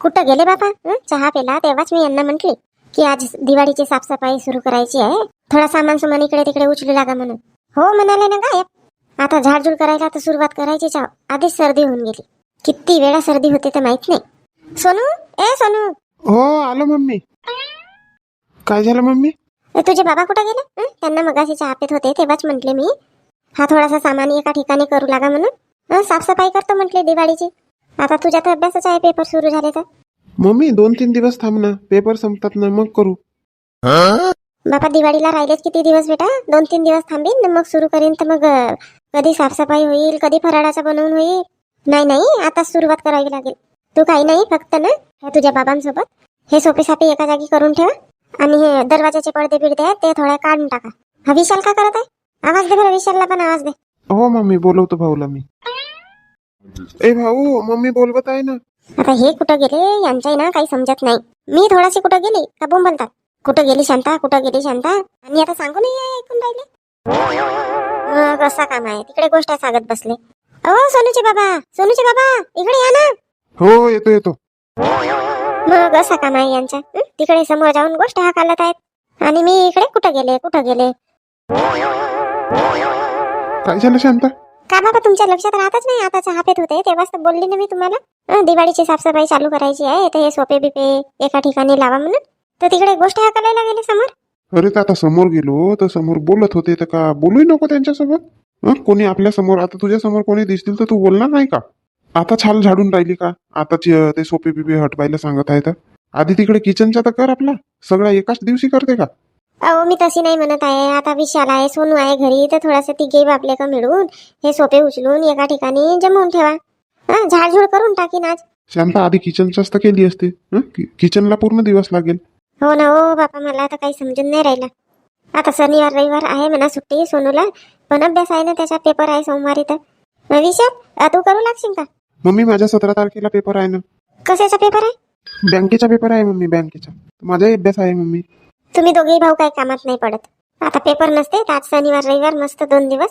कुठं गेले बाबा हं? चहा पेला तेव्हाच मी यांना म्हंटले की आज दिवाळीची साफसफाई सुरू करायची आहे. थोडा सामान सुमान इकडे तिकडे उचलू लागा म्हणून. हो म्हणाले ना गायब. आता झाडझूड करायला तर सुरुवात करायचीच आहो. आधीच सर्दी होऊन गेली. किती वेळा सर्दी होते तर माहीत नाही. सोनू? ए सोनू! हो आलो मम्मी. काय झालं मम्मी? ए, तुझे बाबा कुठे गेले? हं? त्यांना मगाशी चहा पेत होते तेव्हाच म्हटले मी. हा थोडासा सामान एका ठिकाणी करू लागा म्हणून. हं, साफसफाई करतो म्हटले दिवाळीची. आता तुझ्या तर अभ्यासाचा आहे पेपर सुरू झाले तर. मम्मी दोन तीन दिवस थांब ना. पेपर संपतात ना मग करू. बाबा दिवाळीला राहिलेच किती दिवस बेटा? दोन तीन दिवस थांबीन न मग सुरू करीन तर मग अं, कधी साफसफाई होईल कधी फराळाचं बनवून होईल. नाही नाही आता सुरुवात करावी लागेल. तू काही नाही फक्त ना हे तुझ्या बाबांसोबत हे सोपे सापे एका जागी करून ठेवा आणि हे दरवाजाचे पडदे बिडदे आहेत ते थोड्या काढून टाका. हा विशाल का करत आहे? आवाज दे बरं विशालला पण आवाज दे. हो मम्मी बोलवतो भाऊला मी. ए भाऊ मम्मी बोलवत आहे ना. आता हे कुठं गेले? यांच्याही ना काही समजत नाही. मी थोडाशी कुठं गेली? का बोंबलतात कुठं गेली शांता? कुठं गेली शांता? आणि आता सांगू नाही ऐकून राहिले? असा काम आहे. तिकडे गोष्ट सांगत बसले. अहो सोनूचे बाबा सोनूचे बाबा इकडे या ना. हो येतो येतो. मग असा काम आहे यांचा हं? तिकडे समोर जाऊन गोष्ट हाकालत आहेत. आणि मी इकडे कुठं गेले? कुठं गेले? काय झालं शांता? का बाबा तुमच्या लक्षात राहतच नाही आता चहा पेत होते तेव्हाच तर बोलली ना मी तुम्हाला. दिवाळीची साफसफाई चालू करायची आहे तर हे सोपे बिपे एका ठिकाणी लावा म्हणून. तर तिकडे गोष्ट हाकलायला गेले समोर. अरे तर आता समोर गेलो तर समोर बोलत होते तर का बोलूही नको त्यांच्यासोबत? कोणी आपल्यासमोर आता तुझ्या समोर कोणी दिसतील तर तू बोलणार नाही का? आता छाल झाडून राहिली का? आताची ते सोपे बिपे हटवायला सांगत आहे तर. आधी तिकडे किचनचा तर कर आपला. सगळा एकाच दिवशी करते का? अहो मी तशी नाही म्हणत आहे. आता विशाल आहे सोनू आहे घरी तर थोडासा तिघे बापले का मिळून हे सोपे उचलून एका ठिकाणी जमवून ठेवा. हा झाडझूड करून टाकीन आज. शांता आधी किचनचाच तर केली असते. हं? कि- किचनला पूर्ण दिवस लागेल. हो ना हो बापा मला आता काही समजून नाही राहिलं. आता शनिवार रविवार आहे म्हणा सुट्टी सोनूला पण अभ्यास आहे ना त्याचा पेपर आहे सोमवारी तर. मग विशाल अ, तू करू लागशील का? मम्मी माझ्या सतरा तारखेला पेपर आहे ना. कशाचा पेपर आहे? बँकेचा पेपर आहे मम्मी बँकेचा. माझाही अभ्यास आहे मम्मी. तुम्ही दोघेही भाऊ काही कामात नाही पडत. आता पेपर नसते तर आज शनिवार रविवार मस्त दोन दिवस.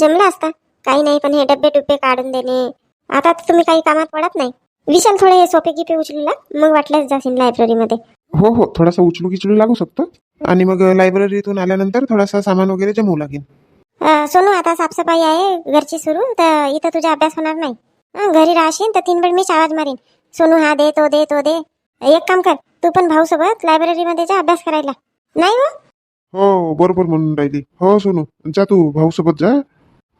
जमला असता. काही नाही पण हे डब्बे डुब्बे काढून देणे. आता तुम्ही काही कामात पडत नाही. विशाल थोडे हे सोपे गिपे उचलूला. मग वाटल्यास जाशील लायब्ररीमध्ये हो हो थोडासा उचलू किचलू लागू शकतो. आणि मग लायब्ररीतून आल्यानंतर थोडासा सामान वगैरे जमवू लागेल. सोनू आता साफसफाई आहे घरची सुरू तर इथं तुझा अभ्यास होणार नाही. घरी राहशील तर तीन वेळ मीच आवाज मारीन. सोनू हा दे तो दे तो दे. एक काम कर. तू पण भाऊ सोबत लायब्ररीमध्ये जा अभ्यास करायला. नाही हो? हो बरोबर म्हणून राहिली. हो सोनू. जा तू भाऊ सोबत जा.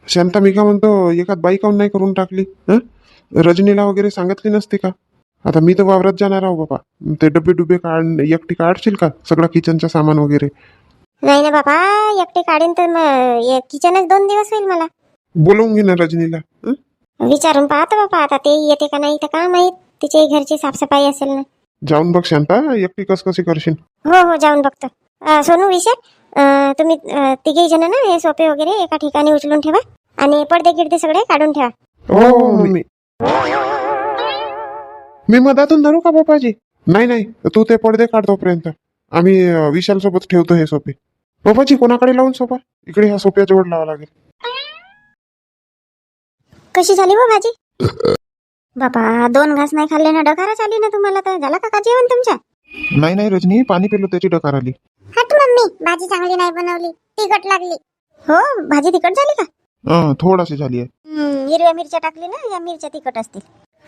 शांता मी का म्हणतो एखाद बाई काऊन नाही करून टाकली? हं? रजनीला वगैरे सांगितली नसते का? आता मी तर वावरात जाणार आहो बाबा. ते डबे डुबे काढ एकटी काढशील का? सगळा किचनचा सामान वगैरे. नाही ना बाबा. एकटे काढीन तर मग किचनच दोन दिवस होईल मला. बोलवून घे ना रजनीला. हं? विचारून पाहतो बाबा. आता ते येते का नाही तर का माहीत? तिची घरची साफसफाई असेल ना. जाऊन बघ शांता एकटी कस कशी करशील? हो हो जाऊन बघतो. अ, सोनू विषय तुम्ही अ, तिघेही जण ना हे सोपे वगैरे एका ठिकाणी उचलून ठेवा आणि पडदे गिडदे सगळे काढून ठेवा. हो हो मम्मी मी मधातून धरू का बापाजी नाही नाही तू ते पडदे काढ तोपर्यंत. आम्ही विशाल सोबत ठेवतो हे सोपे. बापाजी कोणाकडे लावून सोपा? इकडे ह्या सोप्याच्या वर लावा लागेल. कशी झाली हो भाजी? बापा दोन घास नाही खाल्ले ना डकारा चाली ना तुम्हाला तर. झाला का का जेवण तुमच्या नाही नाही रजनी पाणी पिलो त्याची डकार आली. हट मम्मी भाजी चांगली नाही बनवली तिखट लागली. हो भाजी तिखट झाली का? हं, थोडाशी झाली आहे. हम्म, हिरव्या मिरच्या टाकली ना या मिरच्या तिखट असतील.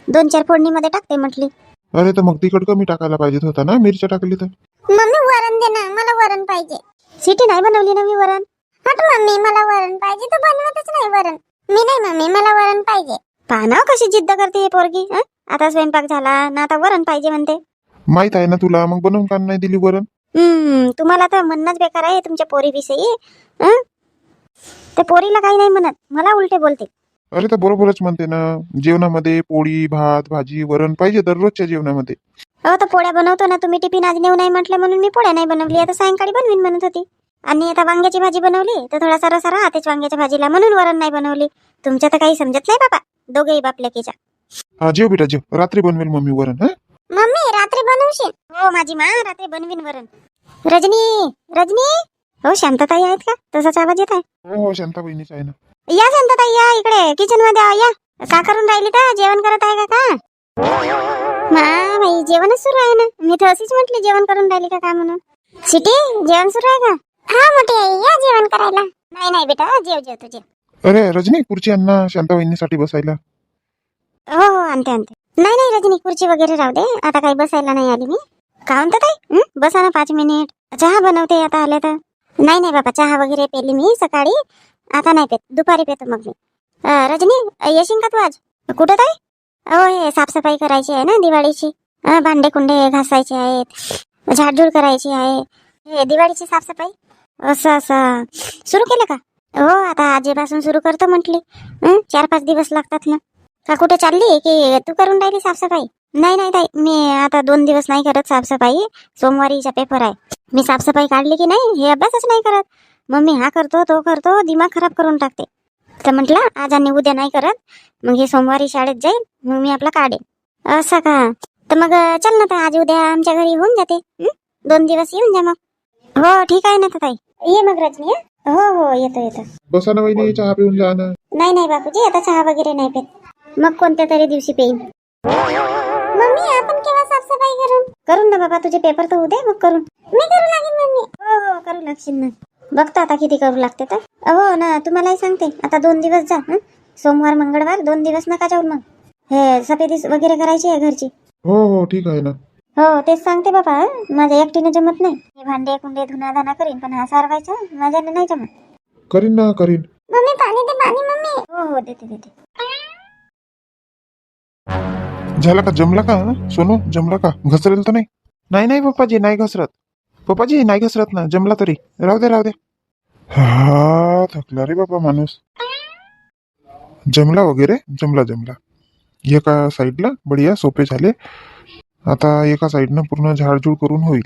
दोन चार फोडणीमध्ये टाकते म्हटली. अरे तर मग तिखट कमी टाकायला पाहिजेत होता ना मिरच्या टाकली तर. मम्मी वरण दे ना मला वरण पाहिजे. सिटी नाही बनवली ना मी वरण? हट मम्मी मला वरण पाहिजे तू बनवतच नाही वरण. मी नाही मम्मी मला वरण पाहिजे. पाहा कशी जिद्द करते हे पोरगी हं? आता स्वयंपाक झाला ना आता वरण पाहिजे म्हणते. माहीत आहे ना तुला मग बनवून का नाही दिली वरण? हम्म तुम्हाला तर म्हणणंच बेकार आहे तुमच्या पोरीविषयी हं? त्या पोरीला काही नाही म्हणत मला उलटे बोलते अरे तर बरोबरच म्हणते ना जेवणामध्ये पोळी भात भाजी वरण पाहिजे दररोजच्या जेवणामध्ये. हो तर पोळ्या बनवतो ना तुम्ही टिफिन आज नेऊ नाही म्हटलं म्हणून मी पोळ्या नाही बनवली आता सायंकाळी बनवीन म्हणत होती. आणि आता वांग्याची भाजी बनवली तर थोडासा रसा राहतेच वांग्याच्या भाजीला म्हणून वरण नाही बनवली. तुमच्या तर काही समजत नाही बाबा. दोघेही बापलेकीच्या हा जेव बेटा जेव. रात्री बनवेल मम्मी वरण हा? मम्मी रात्री बनवशील? हो माझी मा रात्री बनवीन वरण. रजनी रजनी? हो शांतताई आहेत का? तसाच आवाज येत आहे. हो हो शांता बहिणीच आहे ना. या शांतताई या इकडे किचनमध्ये या. या. का करून राहिली का जेवण करत आहे का का? मा बाई जेवणच सुरू आहे ना. मी तर अशीच म्हटली जेवण करून राहिली का काय म्हणून? सिटी जेवण सुरू आहे का? हा मोठी आई या जेवण करायला. नाही नाही बेटा जेव जेव तू जेव. अरे रजनी खुर्ची अण्णा शांता बसायला. हो हो आणते आणते. नाही नाही रजनी खुर्ची वगैरे राहू दे. आता काही बसायला नाही आली मी. का म्हणता ताई? बसा ना पाच मिनिट. चहा बनवते आता आले तर. नाही नाही बाबा चहा वगैरे पेली मी सकाळी. आता नाही पेत. दुपारी पेतो मग मी. अं, रजनी येशील का तू आज? कुठं काय हो हे साफसफाई करायची आहे ना दिवाळीची. अं, भांडे कुंडे घासायचे आहेत. झाडझूड करायची आहे. हे दिवाळीची साफसफाई? असं असं. सुरू केलं का? हो आता आजीपासून सुरू करतो म्हटली. चार पाच दिवस लागतात ना. का कुठे चालली की तू करून राहिली साफसफाई? नाही नाही ताई मी आता दोन दिवस नाही करत साफसफाई. सोमवारीचा पेपर आहे. मी साफसफाई काढली की नाही हे अभ्यासच नाही करत. मम्मी हा करतो तो करतो दिमाग खराब करून टाकते. तर म्हटलं आज आणि उद्या नाही करत. मग हे सोमवारी शाळेत जाईल मग मी आपला काढेन. असं का? तर मग चल ना आज उद्या आमच्या घरी होऊन जाते. दोन दिवस येऊन जा मग. हो ठीक आहे ना तर ताई. ये मग रजनी हं? हो येतो येतो. बसा ना वहिनी चहा पिऊन जा ना. नाही नाही बापूजी आता चहा वगैरे नाही पेत. मग कोणत्या तरी दिवशी पेईन. मम्मी आपण केव्हा साफसफाई करून करून ना बाबा तुझे पेपर तर उद्या मग करून. मी करू लागेन मम्मी. हो हो करू लागशील ना. बघतो आता किती करू लागते तर. हो ना तुम्हालाही सांगते. आता दोन दिवस जा हं? सोमवार मंगळवार दोन दिवस नका जाऊ मग. हे सफेदी वगैरे करायची आहे घरची? हो हो ठीक आहे ना. हो तेच सांगते बाबा हं? माझ्या एकटीने जमत नाही. मी भांडे कुंडे धुना धाना करीन पण हा सारवायचा माझ्याने नाही जमत. करीन ना करीन. मम्मी पाणी दे पाणी मम्मी. हो हो देते देते. झाला का? जमला का हं? सोनू जमला का? घसरेल तर नाही? नाही नाही पप्पाजी नाही घसरत. पप्पाजी नाही घसरत ना. जमला तरी. राहू दे राहू दे. हा थकला रे बाबा माणूस. जमला वगैरे? जमला जमला. एका साईडला बढिया सोपे झाले. आता एका साईडनं पूर्ण झाडझूड करून होईल.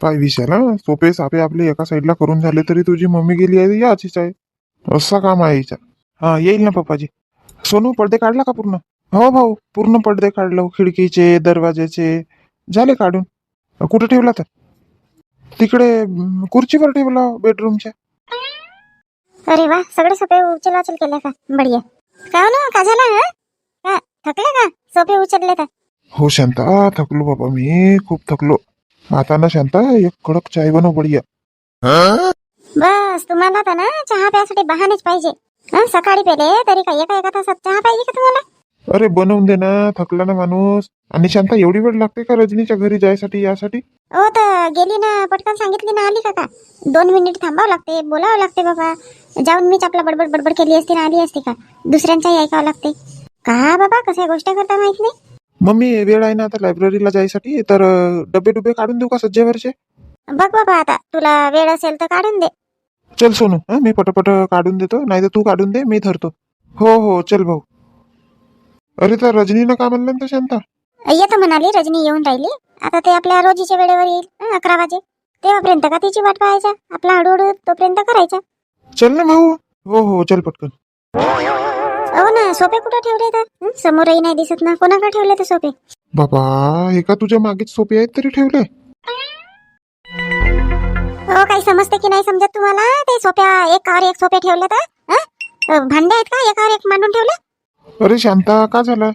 पाय विषयाला सोपे सापे आपले एका साईडला करून झाले तरी तुझी मम्मी गेली आहे याचीच आहे. असा काम आहे हिचा. हा येईल ना पप्पाजी. सोनू पडदे काढला का पूर्ण? हो भाऊ पूर्ण पडदे काढलो. खिडकीचे दरवाज्याचे. झाले काढून. कुठं ठेवला तर? तिकडे खुर्चीवर ठेवला बेडरूमच्या अरे वा सगळे सोपे उचल केले का? बढिया. का हो ना का झालं थकले का? सोपे उचलले का हो शांता. थकलो बाबा मी. खूप थकलो. आता ना शांता एक कडक चाय बनव बढिया. बस तुम्हाला तर ना चहा प्यासाठी बहानेच पाहिजे. हं? सकाळी पेले तरी काय एका एका तासात चहा पाहिजे का तुम्हाला? अरे बनवून दे ना थकला ना माणूस. आणि शांता एवढी वेळ लागते का रजनीच्या घरी जायसाठी यासाठी? हो तर गेली ना पटकन सांगितली ना आली का का? दोन मिनिट थांबावं लागते बोलावं लागते बाबा. जाऊन मीच आपला बडबड बडबड केली असती ना आली असती का? दुसऱ्यांचाही ऐकावं लागते. का बाबा कशा गोष्ट करता माहीत नाही? मम्मी वेळ आहे ना आता लायब्ररीला जायसाठी तर डबे डुबे काढून देऊ का सज्जेवरचे बघ बाबा आता तुला वेळ असेल तर काढून दे. चल सोनू हं, मी पटपट काढून देतो नाही तर तू काढून दे मी धरतो. हो हो चल भाऊ. अरे तर रजनीनं का म्हणलं ना शांता? येतो म्हणाली रजनी येऊन राहिली. आता ते आपल्या रोजीच्या वेळेवर येईल हं, अकरा वाजे. तेव्हापर्यंत का तिची वाट पाहायचा? आपला हळूहळू तोपर्यंत करायचा. चल ना भाऊ. हो हो चल पटकन. हो ना सोपे कुठं ठेवले तर? हं, समोरही नाही दिसत ना. कोणाकडे ठेवले तर सोपे बाबा हे का तुझ्या मागेच सोपे आहेत तरी ठेवले. हो काही समजते की नाही समजत तुम्हाला? ते सोप्या एकावर एक सोपे ठेवले तर? भांडे आहेत का? एकावर एक मांडून ठेवले? अरे शांता का झाला?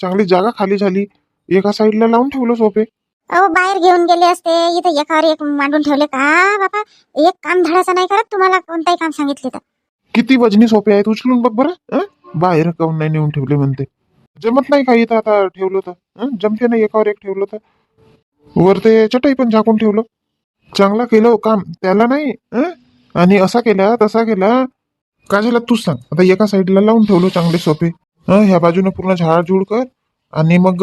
चांगली जागा खाली झाली. एका साईडला लावून ठेवलं सोपे अहो बाहेर घेऊन गेले असते. इथं एकावर एक मांडून ठेवले का? बाबा एक काम धडाचं नाही करत? तुम्हाला कोणताही काम सांगितले तर. किती वजनी सोपे आहेत? उचलून बघ बरं? बाहेर काऊन नाही नेऊन ठेवले म्हणते. जमत नाही का इथं आता ठेवलं तर जमते ना एकावर एक ठेवलं तर वर ते चटई पण झाकून ठेवलं. चांगला केलं हो काम. त्याला नाही आणि असा केला तसा केला. का झाला तूच सांग. आता एका साईडला लावून ठेवलं चांगले सोपे. ह्या बाजूने पूर्ण झाडझूड कर. आणि मग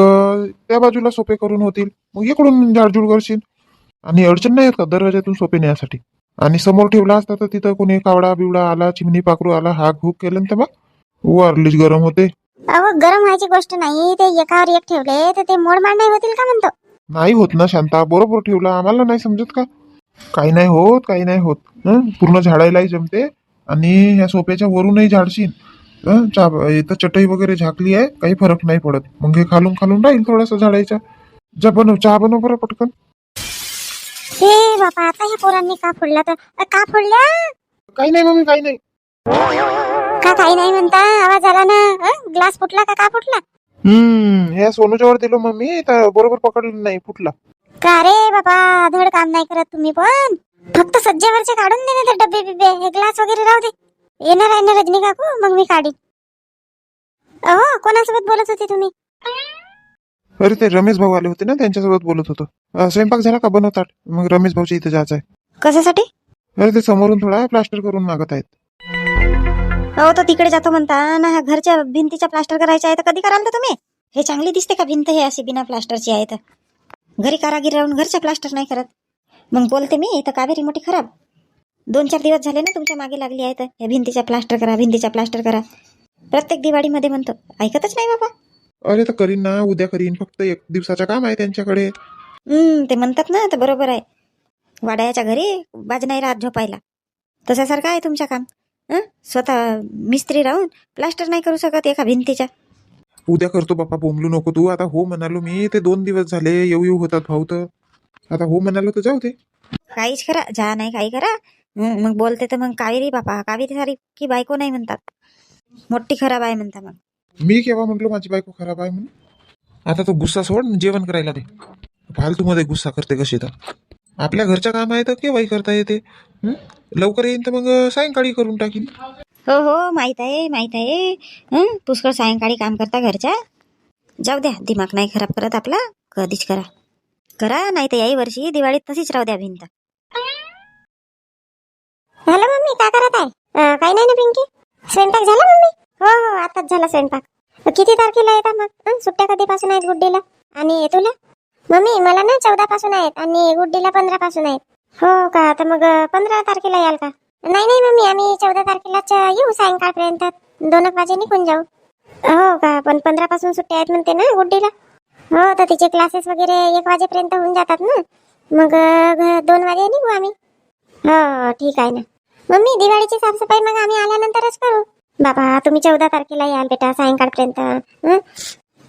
त्या बाजूला सोपे करून होतील. मग इकडून झाडझूड करशील. आणि अडचण नाही येत का दरवाजातून सोपे नेण्यासाठी आणि समोर ठेवला असता तर तिथं कोणी कावडा बिवडा आला चिमणी पाखरू आला हाक हुक केलं तर मग? वारलीच गरम होते. अहो गरम व्हायची गोष्ट नाही ते एकावर एक ठेवले तर ते मोडमाड नाही होतील का म्हणतो? नाही होत ना शांता बरोबर ठेवला आम्हाला नाही समजत का? काही नाही होत काही नाही होत. हं? पूर्ण झाडायलाही जमते आणि ह्या सोप्याच्या वरूनही झाडशील हं? चा- इथं चटई वगैरे झाकली आहे काही फरक नाही पडत. मग हे खालून खालून राहील थोडासा झाडायचा. जा बनव चहा बनव बरं पटकन. हे बापा आता ह्या पोरांनी का फोडला तर? अ, का फोडल्या? काही नाही मम्मी काही नाही. का काही नाही म्हणता? आवाज आला ना? ग्लास फुटला का? का फुटला? हम्म हे सोनूच्यावर दिलो मम्मी तर बरोबर पकडलं नाही फुटला. का रे बाबा? धड काम नाही करत तुम्ही पण. फक्त सज्जेवरचे काढून दे ना ते डब्बे बिब्बे हे ग्लास वगैरे राहू दे. येणार आहे ना रजनी काकू? मग मी काढीन. अहो कोणासोबत बोलत होते तुम्ही? अरे ते रमेश भाऊ आले होते ना त्यांच्यासोबत बोलत होतो. अं, स्वयंपाक झाला का? बनवतात. मग रमेश भाऊच्या इथे जायचं आहे कशासाठी? अरे ते समोरून थोडा प्लास्टर करून मागत आहेत. हो तर तिकडे जातो म्हणता. ना ह्या घरच्या भिंतीच्या प्लास्टर करायच्या आहे तर कधी कराल तर तुम्ही? हे चांगली दिसते का भिंत हे अशी बिना प्लास्टरची आहे तर घरी कारागीर राहून घरच्या प्लास्टर नाही करत. मग बोलते मी तर कावेरी मोठी खराब. दोन चार दिवस झाले ना तुमच्या मागे लागली आहे तर हे भिंतीच्या प्लास्टर करा भिंतीच्या प्लास्टर करा. प्रत्येक दिवाळीमध्ये म्हणतो ऐकतच नाही बाबा. अरे तर करीन ना उद्या करीन. फक्त एक दिवसाचं काम आहे त्यांच्याकडे. हम्म ते म्हणतात ना तर बरोबर आहे. वाड्याच्या घरी बाज नाही राहत झोपायला. तशासारखं आहे तुमच्या काम? स्वतः मिस्त्री राहून प्लास्टर नाही करू शकत एका भिंतीच्या. उद्या करतो बाप्पा बोंबलू नको तू. आता हो म्हणालो मी ते दोन दिवस झाले येऊ येऊ होतात भाऊ तर. आता हो म्हणालो तर जाऊ दे. काहीच करा जा नाही काही करा. मग बोलते तर मग कावेरी बापा कावेरी सारी की बायको नाही म्हणतात. मोठी खराब आहे म्हणता मग. मी केव्हा म्हटलो माझी बायको खराब आहे म्हणून? आता तो गुस्सा सोड जेवण करायला दे. फालतू मध्ये गुस्सा करते कशी तर. आपल्या घरच्या काम आहे तर केव्हाही करता येते. हं? लवकर येईन तर मग सायंकाळी करून टाकीन. हो हो माहीत आहे माहीत आहे. हं, पुष्कळ सायंकाळी काम करता घरच्या. जाऊ द्या दिमाग नाही खराब करत आपला. कधीच करा. करा नाही तर याही वर्षी दिवाळीत तशीच राहू द्या भिंत. झालं मम्मी काय करत आहे? अं, काही नाही ना पिंकी. स्वयंपाक झाला मम्मी? हो हो आताच झाला स्वयंपाक. किती तारखेला येतात मग? अं, सुट्ट्या कधीपासून आहेत गुड्डीला? आणि तुला? मम्मी मला ना चौदा पासून आहेत आणि गुड्डीला पंधरा पासून आहेत. हो का? तर मग पंधरा तारखेला याल का? नाही नाही मम्मी आम्ही चौदा तारखेलाच येऊ सायंकाळपर्यंत. दोन एक वाजे निघून जाऊ. हो का? पण पंधरा पासून सुट्ट्या आहेत म्हणते ना गुड्डीला. हो तर तिचे क्लासेस वगैरे एक वाजेपर्यंत होऊन जातात ना. मग दोन वाजे निघू आम्ही. हो ठीक आहे ना. मम्मी दिवाळीची साफसफाई मग आम्ही आल्यानंतरच करू. बाबा तुम्ही चौदा तारखेला याल बेटा सायंकाळपर्यंत.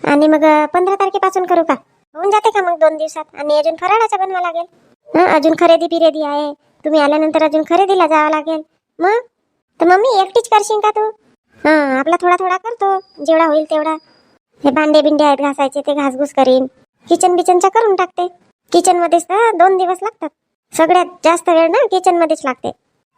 आणि मग पंधरा तारखेपासून करू का? होऊन जाते का मग दोन दिवसात? आणि अजून फराळाचा बनवा लागेल. अजून खरेदी बिरेदी आहे. तुम्ही आल्यानंतर अजून खरेदीला जावं लागेल. मग? तर मम्मी एकटीच करशील का तू? हा आपला थोडा थोडा करतो. जेवढा होईल तेवढा. हे भांडे बिंडे आहेत घासायचे ते घासघूस करीन. किचन बिचनच्या करून टाकते. किचन मध्येच तर दोन दिवस लागतात. सगळ्यात जास्त वेळ ना किचन मध्येच लागते.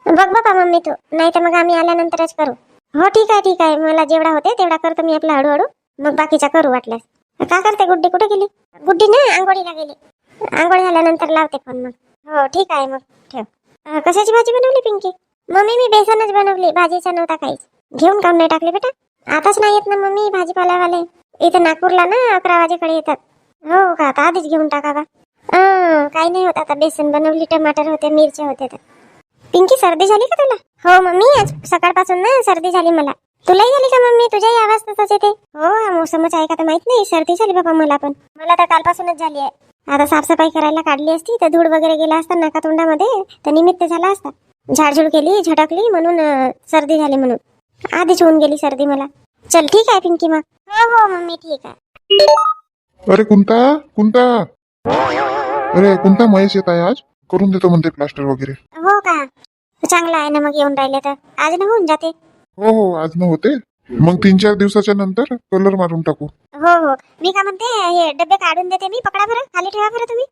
बघ बाबा मम्मी तू नाही तर मग आम्ही आल्यानंतरच करू. हो ठीक आहे ठीक आहे. मला जेवढा होते तेवढा करतो मी आपला हळूहळू. मग बाकीचा करू वाटल्यास. का करते गुड्डी? कुठे गेली? गुड्डी ना आंघोळीला गेली आंघोळी झाल्यानंतर लावते फोन मग. हो ठीक आहे मग. ठेव. कशाची भाजी बनवली पिंकी? मम्मी मी बेसनच बनवली. भाजीचा नव्हता काहीच घेऊन काम नाही टाकले बेटा? आताच नाही येत ना मम्मी भाजीपाल्यावाले. इथं नागपूरला ना अकरा वाजेकडे येतात. हो का? आता आधीच घेऊन टाकावा काही नाही होत आता. बेसन बनवली टमाटर होते मिरच्या होते तर. पिंकी सर्दी झाली का तुला? हो मम्मी आज सकाळपासून ना सर्दी झाली मला. तुलाही झाली का मम्मी? तुझ्याही आवाज तसाच येते. हो हा मोसमच आहे का तर माहीत नाही. सर्दी झाली बाबा मला पण. मला तर कालपासूनच झाली आहे. आता साफसफाई करायला काढली असती तर धूळ वगैरे गेला असता नाका तोंडामध्ये तर निमित्त झाला असता. झाडझूड केली झटकली म्हणून सर्दी झाली म्हणून. आधीच होऊन गेली सर्दी मला. चल ठीक आहे पिंकी मग. हो हो मम्मी ठीक आहे. अरे कुंता कुंता. अरे कुंता महेश येत आहे आज. करून देतो म्हणते प्लास्टर वगैरे. हो का? चांगलं आहे ना मग येऊन राहिले तर. आज ना होऊन जाते. हो हो आज न होते मग तीन चार दिवसाच्या नंतर कलर मारून टाकू. हो हो. मी का म्हणते हे डबे काढून देते मी. पकडा बरं. खाली ठेवा बरं तुम्ही.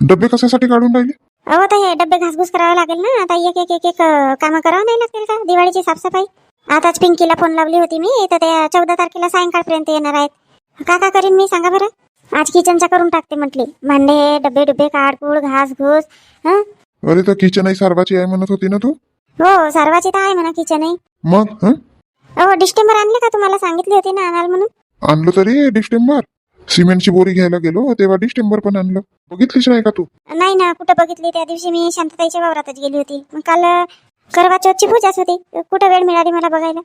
डबे कशासाठी काढून राहिले? अहो हे डबे घासघूस करावं लागेल ना. आता एक एक एक एक कामं करावं नाही लागतील का? दिवाळीची साफसफाई. आताच पिंकीला फोन लावली होती मी. तर त्या चौदा तारखेला सायंकाळपर्यंत येणार आहेत. का का करीन मी सांगा बरं. आज किचनचा करून टाकते म्हटली. भांडे डबे डुबे काढपूड घास घूस हं? अरे तर किचन आई सारवाची आहे म्हणत होती ना तू? हो सर्वाची तर आहे म्हणा किचनही मग हं? अहो डिस्टेंबर आणले का तुम्हाला? सांगितली होती ना आणाल म्हणून. आणलं तरी डिस्टेंबर. सिमेंटची बोरी घ्यायला गेलो तेव्हा डिस्टेंबर पण आणलं. बघितलीच नाही का तू? नाही ना कुठं बघितली? त्या दिवशी मी शांतताईच्या वावरातच गेली होती. मग काल अं, करवा चौथची पूजाच होती. कुठं वेळ मिळाली मला बघायला?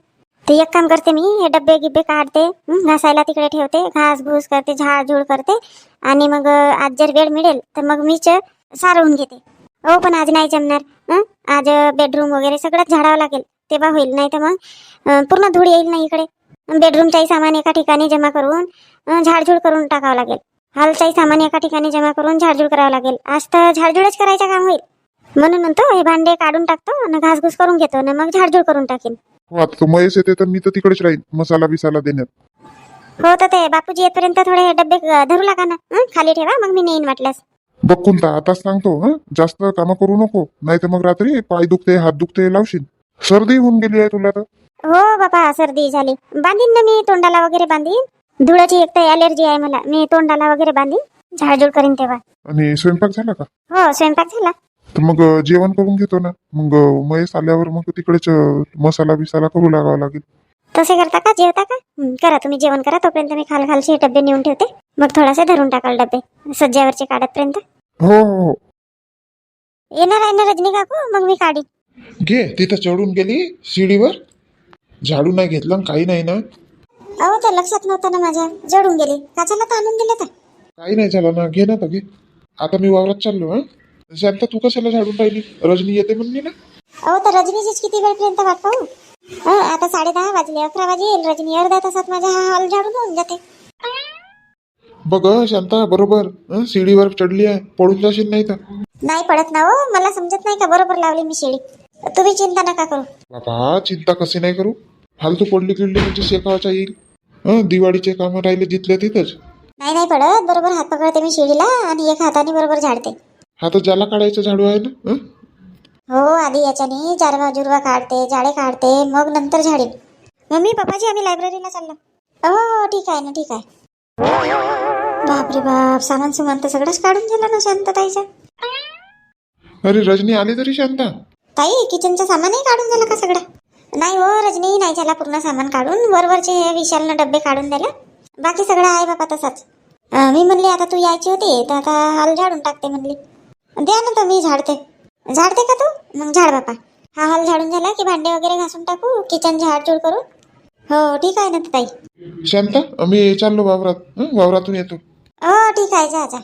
ते एक काम करते मी हे डब्बे गिब्बे काढते हं, घासायला तिकडे ठेवते घास घूस करते झाड झूड करते. आणि मग अं, आज जर वेळ मिळेल तर मग मीच अं, सारवून घेते. हो पण आज नाही जमणार. हं? आज बेडरूम वगैरे सगळंच झाडावं लागेल. तेव्हा होईल नाही तर मग पूर्ण धूळ येईल ना इकडे? बेडरूमचाही सामान एका ठिकाणी जमा करून झाडझूड करून टाकावं लागेल. हॉलचाही सामान एका ठिकाणी जमा करून झाडझूड करावं लागेल. आज तर झाडझूडच करायचं काम होईल. म्हणून म्हणतो हे भांडे काढून टाकतो आणि घासघूस करून घेतो आणि मग झाडझूड करून टाकेन. हो आता तो महेश येते तर मी तर तिकडेच राहीन मसाला बिसाला देण्यात. हो तर ते बापूजी येतपर्यंत थोडे डब्बे धरू लागा ना? खाली ठेवा मग मी नेईन वाटल्यास. बघ कोणता आताच सांगतो हं? जास्त कामं करू नको नाही तर मग रात्री पाय दुखते हात दुखते लावशील. सर्दी होऊन गेली आहे तुला तर. हो बाबा सर्दी झाली. बांधीन ना मी तोंडाला वगैरे बांधीन. धुळाची एक तर अलर्जी आहे मला. मी तोंडाला वगैरे बांधीन झाडझूड करीन तेव्हा. आणि स्वयंपाक झाला का? हो स्वयंपाक झाला. तर मग जेवण करून घेतो ना. मग महेश आल्यावर मग तिकडेच मसाला बिसाला करू लागावा लागेल. तसे करता का? जेवता का? हं, करा तुम्ही जेवण करा. तोपर्यंत मी खाल खालचे डबे नेऊन ठेवते. मग थोडासे धरून टाकाल डबे सज्जावरचे काढतपर्यंत हो हो हो. येणार आहे ना रजनी काकू? मग मी काढी घे तिथं चढून गेली शिडीवर झाडू नाही घेतला आणि काही नाही ना. अहो ते लक्षात नव्हतं ना माझ्या. जडून गेली. काचाला तर आणून दिलं तर? काही नाही झालं ना. घे ना तर घे. आता मी वावरात चाललो हा. शांता तू कशाला झाडून राहिली? रजनी येते म्हणली ना. अहो तर रजनीचीच किती वेळपर्यंत वाट पाहू? हं, आता साडे दहा वाजले अकरा वाजेल. रजनी अर्ध्या तासात माझा हा हॉल झाडून होऊन जाते. बघ हं, शांता बरोबर. हं, शिडीवर चढली आहे. पडून जाशील नाही तर. नाही पडत ना हो. मला समजत नाही का बरोबर लावली मी शेळी तुम्ही चिंता नका करू. बाबा चिंता कशी नाही करू? फालतू पडली किडली म्हणजे शेकावाच्या येईल. हं, दिवाळीचे कामं राहिले जिथल्या तिथंच. नाही नाही पडत. बरोबर हात पकडते मी शेळीला आणि एक हाताने बरोबर झाडते. हा तर ज्याला काढायचं झाडू आहे ना? हं? हो आधी याच्याने जारवा जुरवा काढते जाळे काढते मग नंतर झाडीन. मम्मी पप्पाजी आम्ही लायब्ररीला चाललो. हो हो ठीक आहे ना ठीक आहे. बापरे बाप सामान सुमान तर सगळंच काढून झालं ना शांतताईच्या अरे रजनी आली तरी शांता. ताई किचनचं सामानही काढून झालं का सगळं? नाही हो रजनी नाही झाला पूर्ण सामान काढून. वरवरचे हे विशालनं डब्बे काढून दिले. बाकी सगळं आहे बाबा तसाच. अं, मी म्हणली आता तू यायची होती तर आता हाल झाडून टाकते म्हणली. द्या ना तर मी झाडते. झाडते का तू? मग झाड बापा. हा हाल झाडून झाला की भांडे वगैरे घासून टाकू किचन झाडझूड करू. हो ठीक आहे ना ताई. शांता आम्ही चाललो वावरात. हं? वावरातून येतो. हो ठीक आहे जा जा.